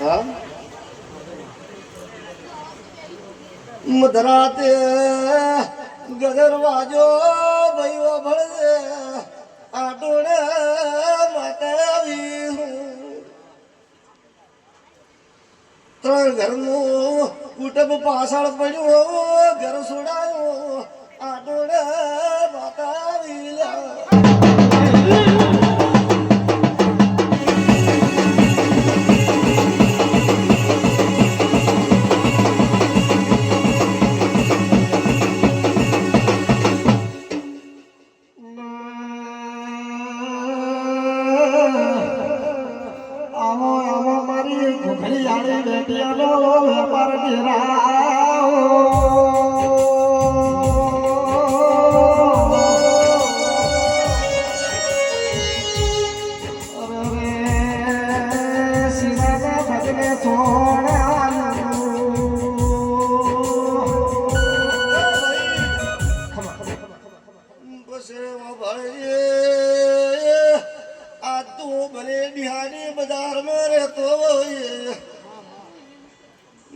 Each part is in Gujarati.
હા? મધરાતે ગદર વાજો ભૈયો ભળે આટોડે માતા આવી ત્રણ ઘરનું કુટુંબ પાછળ પડ્યું, ઘર છોડાયું આટોડે માતા આવી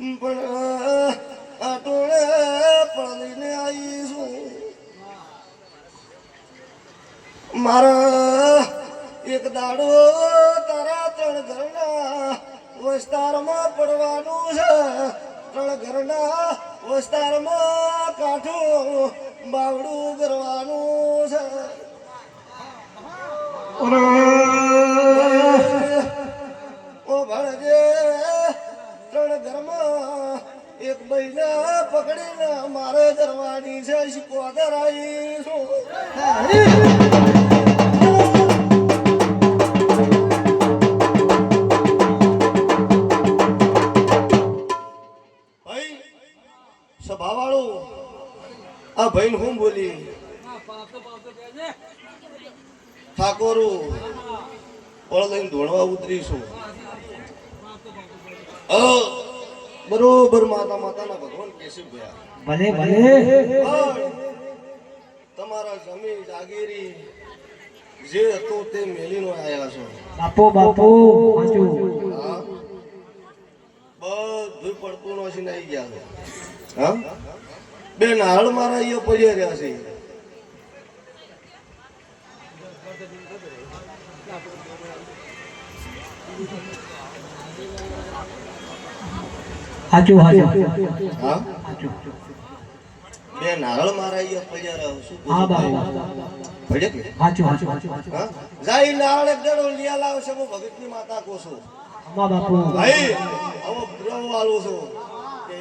પણ આ ટોળે પડીને મારા એક દાડો તારા ત્રણ વિસ્તારમાં પડવાનું છે. ત્રણ વિસ્તારમાં કાઠું બાવડું કરવાનું છે. ઠાકોરો લઈને ધોળવા ઉતરીશું. બરોબર માતા માતાના ભગવાન કેશવ ગયા ભલે ભલે. તમારા જમીન જાગીરી જે હતું તે મેલીનો આયા છો. બાપો બાપો સાચું બધું પડતું નોશી નહીં ગયા હા? બે નાળ મારા અહીંયા પડ્યા રહ્યા છે. હાચું હાચું. બે નારળ મારાયો પજારા શું હા બાબા ભડે કે. હાચું છે માતા કો છું. ભાઈ હવે ગ્રહ છું.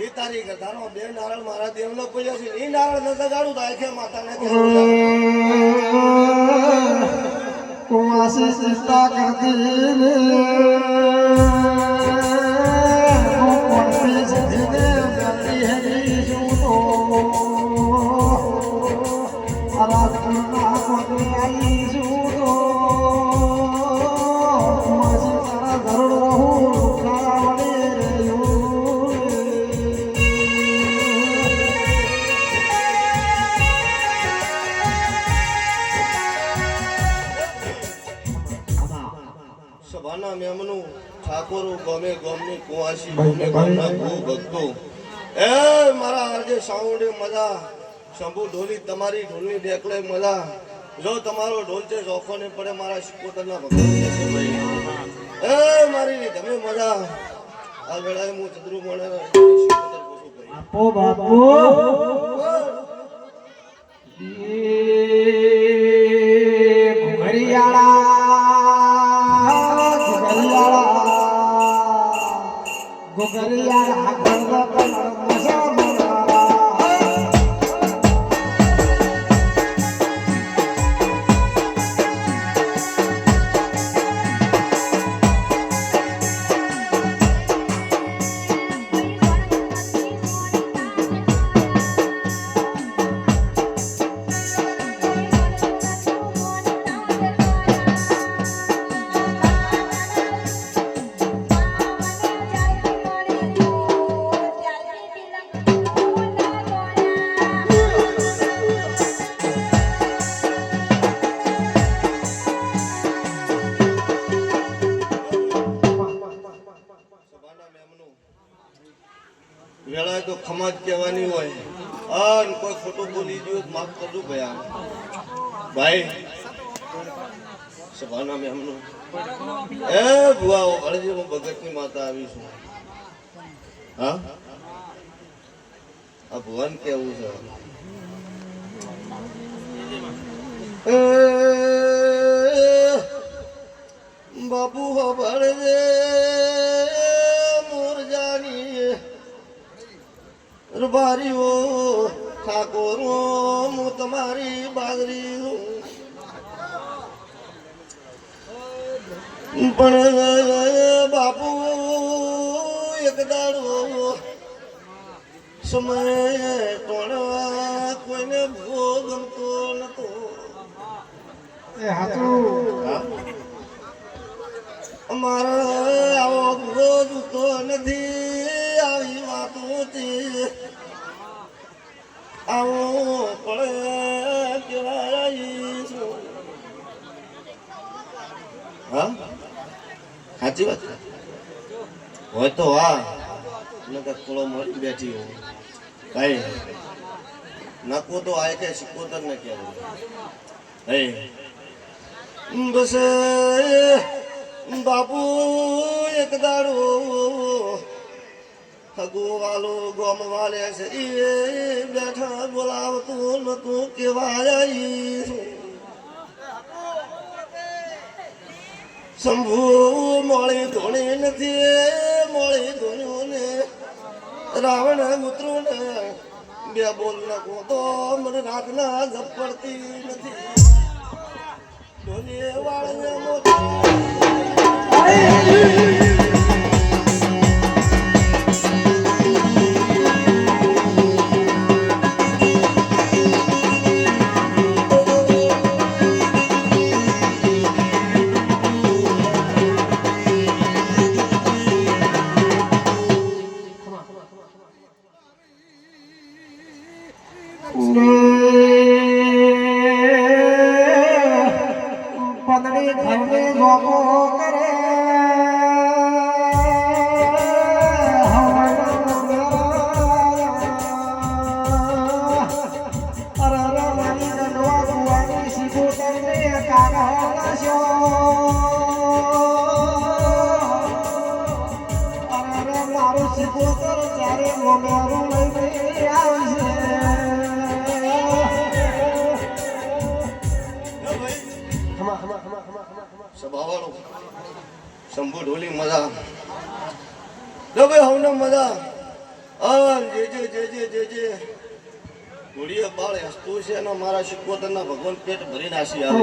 એ તારી કથાનો બે નારળ મારા દેવનો પૂજ્યો છે એ નારળ ન સગાડું તો માતાને ને. મારા આજે મજા શંભુ ઢોલી તમારી ઢોલની ડેકલે મજા જો તમારો ઢોલ છે શોખો ને પડે મારા શિકોતરના ભગવાન એ મારી તમે મજા આ વેળાએ હું ચંદ્રુ મળે ભાઈ બાપુ સભાના હું આ ભુવન કેવું છે? બાપુ ખબર છે મોરજાની રૂબારીઓ, ઠાકોરો, હું તમારી બાજરી પણ બાપુ એક દાડો સમય તોડવા કોઈને ભોગ ગમતો નતો. એ હાચું આવો ભોગ તો નથી આવી વાતો હતી આવો પડે કેવાય છું હા? સાચી વાત? હોય તો હા. નકર થોડો મળી બેઠી હું કઈ નકો તો આ કે સિકોતર ને કહેવું હે બસ, બાપુ, એક દાડો. વાલો, ગોમ વાલે છે. એ બેઠા બોલાવતું નતું કેવાય શંભુ મોળી ધોણી નથી, મોળી ધોણ્યું ને રાવણ મિત્રો ને બે બોલ નાખો તો મને રાતના ઝપડતી નથી. ધોની વાળને મોતી પદડી ઘરને ગોપો કરે. મારી કર ત્યારે મોમેરું લઈને આવશે સભાવાળો. મજા. જો હવને મજા. આ જે જે જે બાળ હસતું છે અને મારા શિકોતરના ભગવાન પેટ ભરી નાસી આવે.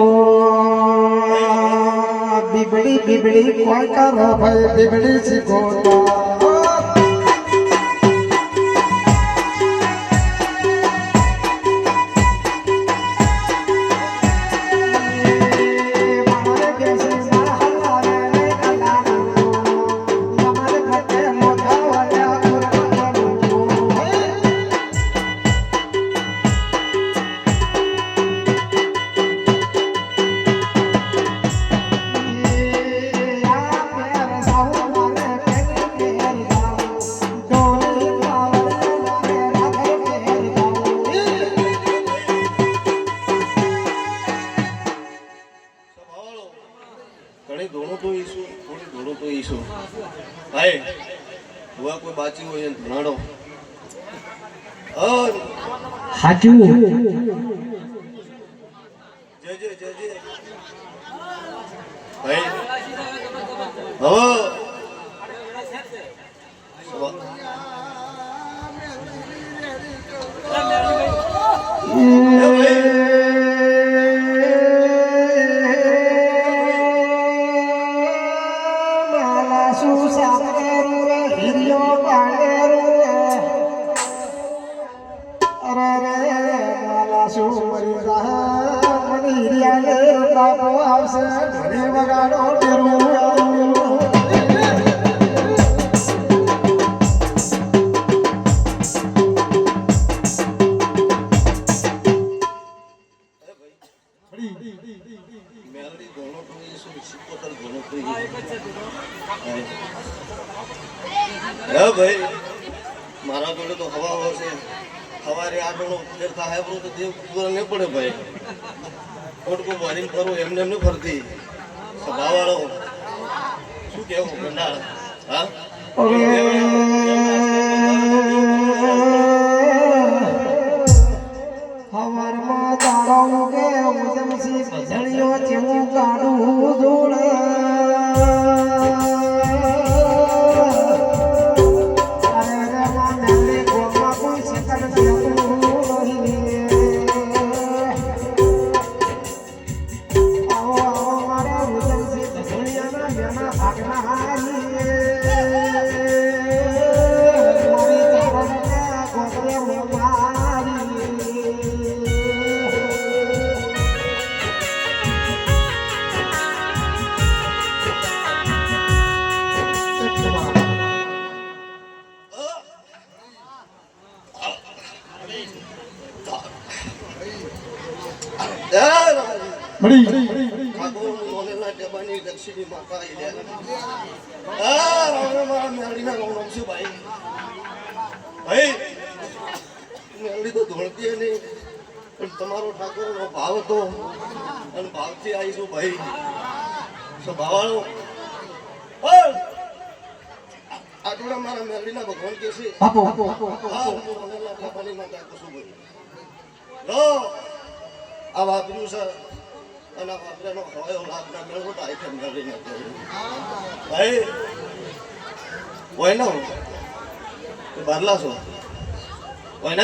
અ હાજુ જય જય શું મરી જા મને હિરિયા બાપો આવશે ઘરે વગાડો ડેરું મેલડી ધોણો તો ઈશું સિકોતર ધોણો તો ઈશું હે ભાઈ, મારા જોડે તો હવા હશે સવારે આઠનો ફેર થાય આપણું તો દેવ પૂરા નહીં પડે ભાઈ. ખોટકું ભરીને ફરવું એમને એમને ફરતી. સ્વભાવવાળો શું કેવું ગંડાળ હા? હવારમાં દાડો કે ઉજમસી મેળી તો ધોળતી નહીં ભાવ હતો અને ભાવથી આવીશું ભાઈ સ્વભાવવાળો ઓય! આ જોડા મારા મેળીના ભગવાન કે છે આપો આપો આપો આ હું મોલેલા ટેબાની માતા કશું ભાઈ લો આ વાપર્યું છે અને આ વાપરાનો ખવાયો લાભ ના મેળવો તો આઈટમ નથી ભાઈ હોય ના હું એ છો હોય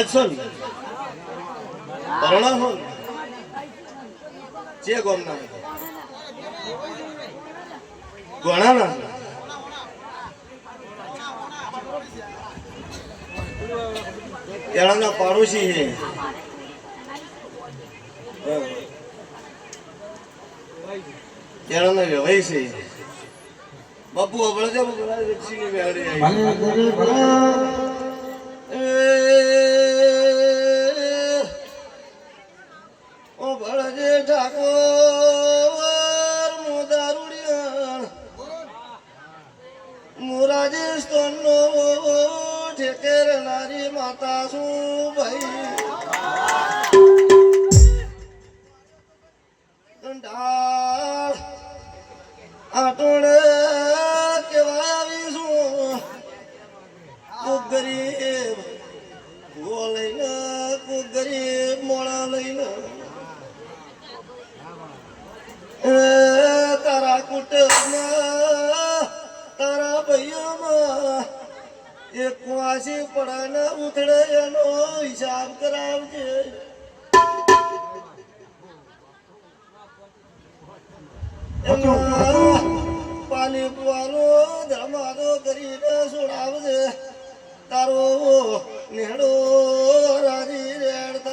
પાડોશી છે? કેળાના વ્યવહાય છે. બાપુ આપણે છે ભલે એ, ઓ ભળજે ઠાકોર મોદારુડિયા મોરાજે સ્તોનનો ઠેકેર નારી માતા શું ભાઈ? આટોડે કેવાય આવીશું કોક ગરીબ લઈને કોક ગરીબ મોડા લઈને. તારા કુટુંબમાં તારા ભાઈઓમાં એક વાસી પડાના ઉથડે એનો હિસાબ કરાવજે. એમાં પાણી પુવાનો ધમાદો કરીને છોડાવજે તારો નેડો રાજી રેડ